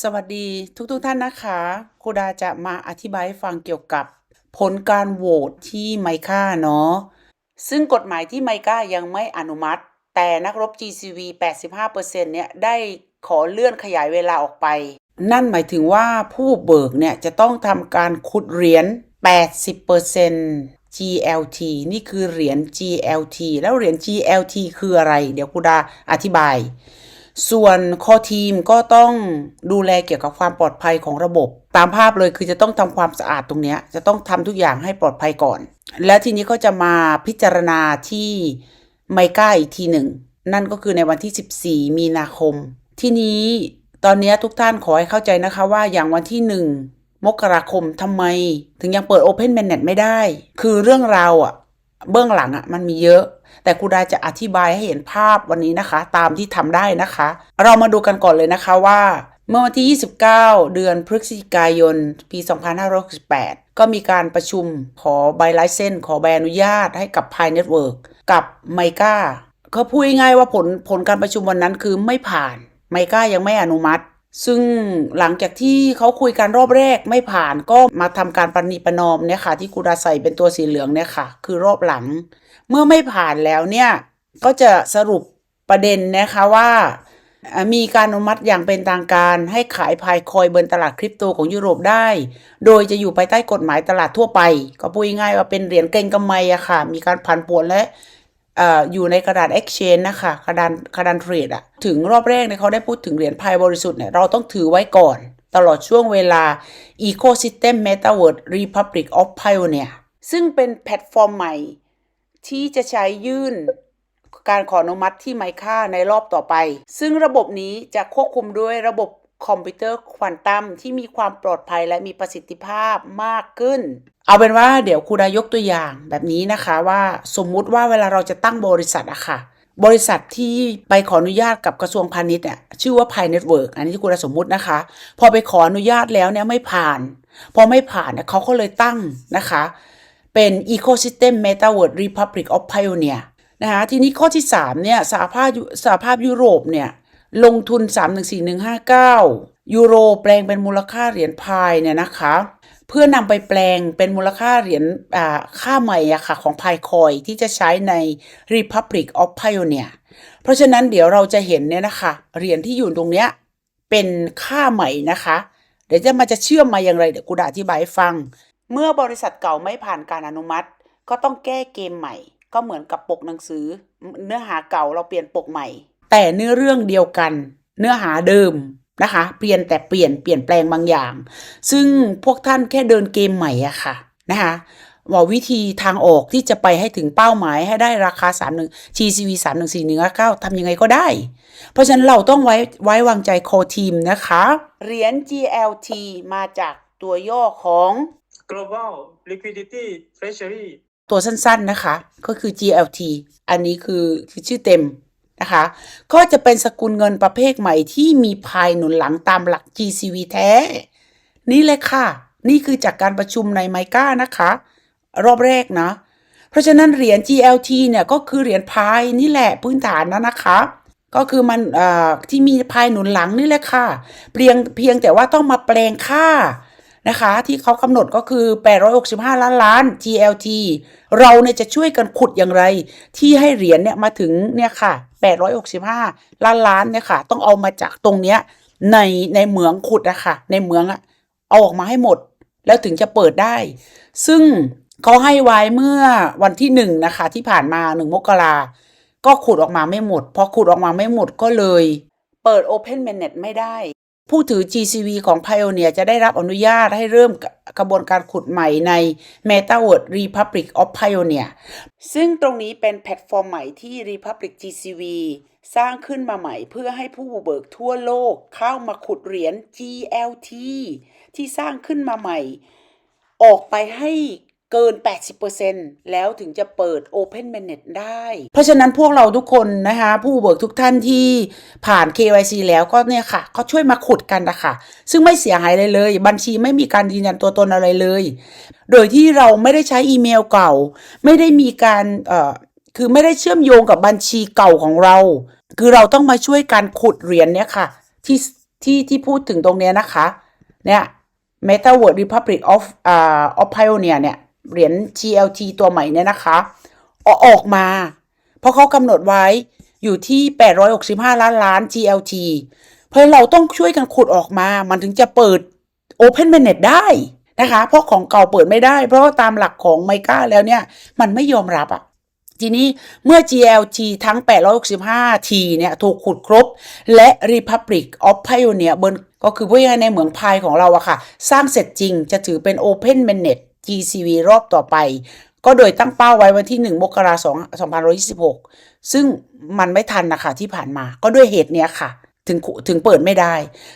สวัสดีทุกๆทท่านนะคะครูดาจะมาอธิบายให้ฟังเกี่ยวกับ ผลการโหวตที่ไมค่าเนาะซึ่งกฎหมายที่ไมค่ายังไม่อนุมัติ แต่นักรบ GCV 85%เนี่ยได้ขอเลื่อนขยายเวลาออกไป นั่นหมายถึงว่าผู้เบิกเนี่ยจะต้องทำการขุดเหรียญ 80% GLT นี่คือเหรียญ GLT แล้วเหรียญ GLT คืออะไร เดี๋ยวครูดาอธิบาย ส่วนคอทีมก็ต้องดูแลเกี่ยวกับความปลอดภัยของระบบ ตามภาพเลยคือจะต้องทำความสะอาดตรงนี้จะต้องทำทุกอย่างให้ปลอดภัยก่อน แล้วทีนี้ก็จะมาพิจารณาที่ไมก้าอีกทีหนึ่ง นั่นก็คือในวันที่ 14 มีนาคม ที่นี้ตอนนี้ทุกท่านขอให้เข้าใจนะคะว่าอย่างวันที่ 1 มกราคมทำไม ถึงยังเปิด Open Mainnet ไม่ได้ คือเรื่องราวอะเบื้องหลังอะมันมีเยอะ แต่ครูดาจะอธิบายให้เห็นภาพวันนี้นะคะ ตามที่ทำได้นะคะ เรามาดูกันก่อนเลยนะคะว่า เมื่อวันที่ 29 เดือนพฤศจิกายน ปี 2568 ก็มีการประชุมขอใบไลเซนขอใบอนุญาตให้กับ Pi Network กับไมกาก็พูดง่ายๆว่าผลผลการประชุมวันนั้นคือไม่ผ่านไมกายังไม่อนุมัติ ซึ่งหลังจากที่เขาคุยกันรอบแรกไม่ผ่านก็มาทำการปณีประนอมเนี่ยค่ะที่กูดาใส่เป็นตัวสีเหลืองเนี่ยค่ะ คือรอบหลัง เมื่อไม่ผ่านแล้วเนี่ยก็จะสรุปประเด็นนะคะว่า มีการอนุมัติอย่างเป็นทางการให้ขายพายคอยบนตลาดคริปโตของยุโรปได้ โดยจะอยู่ภายใต้กฎหมายตลาดทั่วไป ก็พูดง่ายว่าเป็นเหรียญเก่งกำไรอะค่ะ มีการผันผวนและ อยู่ในกระดาน exchange นะคะกระดานกระดานเทรดอะถึงรอบแรกเนี่ยเขาได้พูดถึงเหรียญพายบริสุทธิ์เนี่ยเราต้องถือไว้ก่อน ตลอดช่วงเวลา Ecosystem Metaverse Republic of Pioneer ซึ่งเป็นแพลตฟอร์มใหม่ ที่จะใช้ยื่นการขออนุมัติที่ไมค่าในรอบต่อไป ซึ่งระบบนี้จะควบคุมด้วยระบบ คอมพิวเตอร์ควอนตัมที่มีความปลอดภัยและมีประสิทธิภาพมากขึ้น เอาเป็นว่าเดี๋ยวครูดายกตัวอย่างแบบนี้นะคะว่าสมมุติว่าเวลาเราจะตั้งบริษัทอะค่ะ บริษัทที่ไปขออนุญาตกับกระทรวงพาณิชย์เนี่ยชื่อว่า Pi Network อันนี้ที่ครูดาสมมุตินะคะ พอไปขออนุญาตแล้วเนี่ยไม่ผ่าน พอไม่ผ่านเนี่ยเขาก็เลยตั้งนะคะ เป็น Ecosystem Metaverse Republic of Pioneer นะคะทีนี้ข้อที่3เนี่ยสหภาพสหภาพยุโรปเนี่ย ลงทุน 314159 ยูโรแปลงเป็นมูลค่าเหรียญพายเนี่ยนะคะ เพื่อนำไปแปลงเป็นมูลค่าเหรียญค่าใหม่อะค่ะของพายคอยที่จะใช้ใน Republic of Pioneer เพราะฉะนั้นเดี๋ยวเราจะเห็นเนี่ยนะคะเหรียญที่อยู่ตรงเนี้ยเป็นค่าใหม่นะคะ เดี๋ยวจะมาจะเชื่อมมาอย่างไรเดี๋ยวกูดาอธิบายให้ฟัง เมื่อบริษัทเก่าไม่ผ่านการอนุมัติ ก็ต้องแก้เกมใหม่ ก็เหมือนกับปกหนังสือ เนื้อหาเก่าเราเปลี่ยนปกใหม่ แต่เนื้อเรื่องเดียวกัน เนื้อหาเดิมนะคะ เปลี่ยนแต่เปลี่ยนเปลี่ยนแปลงบางอย่าง ซึ่งพวกท่านแค่เดินเกมใหม่อะค่ะนะคะว่าวิธีทางออกที่จะไปให้ถึงเป้าหมายให้ได้ราคา31 GCV 314199ทำยังไงก็ได้ เพราะฉะนั้นเราต้องไว้ไว้วางใจโคทีมนะคะ เหรียญ GLT มาจากตัวย่อของ global liquidity treasury ตัวสั้นๆนะคะ ก็คือ GLT อันนี้คือคือชื่อเต็ม นะคะ ก็จะเป็นสกุลเงินประเภทใหม่ที่มีภายหนุนหลังตามหลัก GCV แท้ นี่เลยค่ะ นี่คือจากการประชุมในไมก้านะคะ รอบแรกนะ เพราะฉะนั้นเหรียญ GLT เนี่ยก็คือเหรียญพายนี่แหละพื้นฐานนะนะคะก็คือมันที่มีพายหนุนหลังนี่แหละค่ะ เพียงเพียงแต่ว่าต้องมาแปลงค่านะคะ ที่เขากำหนดก็คือ 865 ล้านล้าน GLT เราเนี่ยจะช่วยกันขุดอย่างไร ที่ให้เหรียญเนี่ยมาถึงเนี่ยค่ะ 865 ล้านล้านเนี่ยค่ะ ต้องเอามาจากตรงเนี้ยในในเหมืองขุดอะค่ะ ในเหมืองอะเอาออกมาให้หมด แล้วถึงจะเปิดได้ ซึ่งเขาให้ไว้เมื่อวันที่หนึ่งนะคะ ที่ผ่านมาหนึ่งมกราก็ขุดออกมาไม่หมดพอขุดออกมาไม่หมดก็เลย เปิด Open Mainnet ไม่ได้ ผู้ถือ GCV ของ Pioneer จะได้รับอนุญาตให้เริ่มกระบวนการขุดใหม่ใน Metaverse Republic of Pioneer ซึ่งตรงนี้เป็นแพลตฟอร์มใหม่ที่ Republic GCV สร้างขึ้นมาใหม่เพื่อให้ผู้เบิกทั่วโลกเข้ามาขุดเหรียญ GLT ที่สร้างขึ้นมาใหม่ ออกไปให้ เกิน 80%แล้วถึงจะเปิด Open Mainnet ได้ เพราะฉะนั้นพวกเราทุกคนนะคะ ผู้เบิกทุกท่านที่ผ่าน KYC แล้วก็เนี่ยค่ะก็ช่วยมาขุดกันนะคะซึ่งไม่เสียหายเลยเลย บัญชีไม่มีการยืนยันตัวตนอะไรเลย โดยที่เราไม่ได้ใช้อีเมลเก่า ไม่ได้มีการเอ่อคือไม่ได้เชื่อมโยงกับบัญชีเก่าของเรา คือเราต้องมาช่วยการขุดเหรียญเนี่ยค่ะ ที่ที่ที่พูดถึงตรงเนี้ยนะคะ เนี่ย Meta World Republic of อ่า of Pioneer เนี่ย เหรียญ GLT ตัวใหม่เนี่ยนะคะเอาออกมา เพราะเขากำหนดไว้อยู่ที่ 865 ล้านล้าน GLT เพราะเราต้องช่วยกันขุดออกมา มันถึงจะเปิด Open m a n e t ได้นะคะ เพราะของเก่าเปิดไม่ได้ เพราะตามหลักของไมก้าแล้วเนี่ย มันไม่ยอมรับอะทีนี้เมื่อ GLT ทั้ง 865 T เนี่ยถูกขุดครบ และ Republic of Pioneer บนก็คือพูดง่ายๆในเหมืองพายของเราอะค่ะ สร้างเสร็จจริงจะถือเป็น Open Mainnet GCV รอบต่อไป ก็โดยตั้งเป้าไว้วันที่ 1 มกราคม2526 ซึ่งมันไม่ทันนะคะที่ผ่านมา ก็ด้วยเหตุเนี้ยค่ะ ถึงถึงเปิดไม่ได้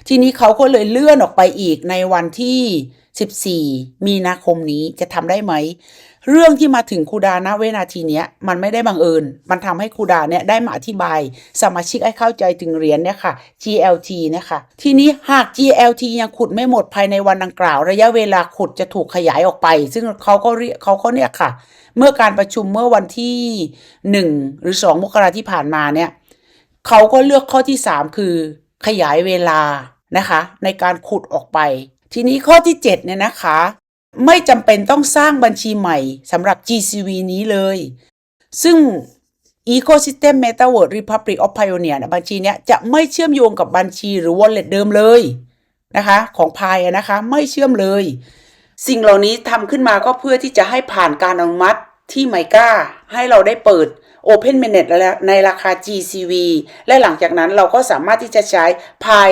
ทีนี้เขาก็เลยเลื่อนออกไปอีกในวันที่ 14 มีนาคมนี้จะทำได้ไหม เรื่องที่มาถึงครูดาณเวนาทีเนี้ยมันไม่ได้บังเอิญ มันทำให้ครูดาเนี่ยได้มาอธิบาย สมาชิกให้เข้าใจถึงเหรียญเนี่ยค่ะ GLT เนี่ยค่ะ ทีนี้หาก GLT ยังขุดไม่หมดภายในวันดังกล่าว ระยะเวลาขุดจะถูกขยายออกไป ซึ่งเขาก็เรียกเขาก็เนี่ยค่ะ เมื่อการประชุมเมื่อวันที่ 1 หรือ 2 มกราที่ผ่านมาเนี่ยเขาก็เลือกข้อที่ 3 คือ ขยายเวลานะคะ ในการขุดออกไป ทีนี้ข้อที่ 7 เนี่ยนะคะ ไม่จำเป็นต้องสร้างบัญชีใหม่สำหรับ GCV นี้เลย ซึ่ง Ecosystem Metaverse Republic of Pioneer นะบัญชีเนี้ยจะไม่เชื่อมโยงกับบัญชีหรือ wallet เดิมเลยนะคะของพายนะคะไม่เชื่อมเลย สิ่งเหล่านี้ทำขึ้นมาก็เพื่อที่จะให้ผ่านการอนุมัติที่ไมก้าให้เราได้เปิด Open Mainnet แล้วในราคา GCV และหลังจากนั้นเราก็สามารถที่จะใช้พาย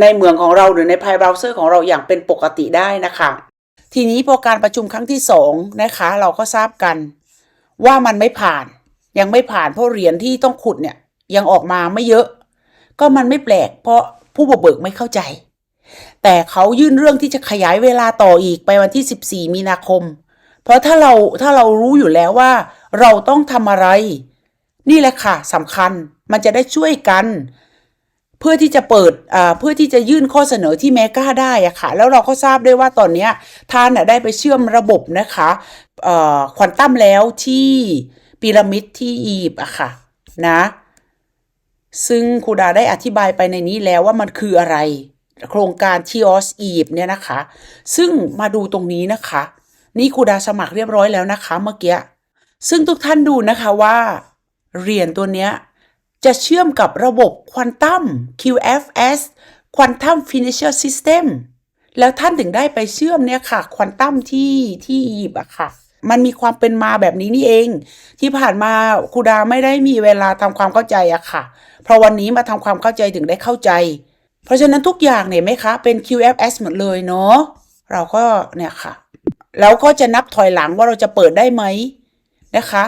ในเมืองของเราหรือในพายเบราว์เซอร์ของเราอย่างเป็นปกติได้นะคะ ทีนี้พอการประชุมครั้งที่สองนะคะ เราก็ทราบกัน ว่ามันไม่ผ่านยังไม่ผ่านเพราะเหรียญที่ต้องขุดเนี่ยยังออกมาไม่เยอะ ก็มันไม่แปลก เพราะผู้บุกเบิกไม่เข้าใจ แต่เขายื่นเรื่องที่จะขยายเวลาต่ออีกไปวันที่ 14 มีนาคม เพราะถ้าเราถ้าเรารู้อยู่แล้วว่า เราต้องทำอะไร นี่แหละค่ะสำคัญมันจะได้ช่วยกัน พื่อที่จะเปิดเพื่อที่จะยื่นข้อเสนอที่เมกาได้อะค่ะ แล้วเราก็ทราบด้วยว่าตอนนี้ท่านได้ไปเชื่อมระบบนะคะควอนตัมแล้วที่พีระมิดที่อียิปต์อะค่ะนะซึ่งครูดาได้อธิบายไปในนี้แล้วว่ามันคืออะไร โครงการทีออสอียิปต์เนี่ยนะคะ ซึ่งมาดูตรงนี้นะคะ นี่ครูดาสมัครเรียบร้อยแล้วนะคะเมื่อกี้ซึ่งทุกท่านดูนะคะว่าเหรียญตัวเนี้ย จะเชื่อมกับระบบควอนตัม QFS Quantum Financial System แล้วท่านถึงได้ไปเชื่อมเนี่ยค่ะ ควอนตัมที่ที่อียิปต์อะค่ะ มันมีความเป็นมาแบบนี้นี่เอง ที่ผ่านมาครูดาไม่ได้มีเวลาทำความเข้าใจอะค่ะ เพราะวันนี้มาทำความเข้าใจถึงได้เข้าใจ เพราะฉะนั้นทุกอย่างเนี่ยไหมคะ เป็น QFS หมดเลยเนาะเราก็เนี่ยค่ะ แล้วก็จะนับถอยหลังว่าเราจะเปิดได้ไหมนะคะ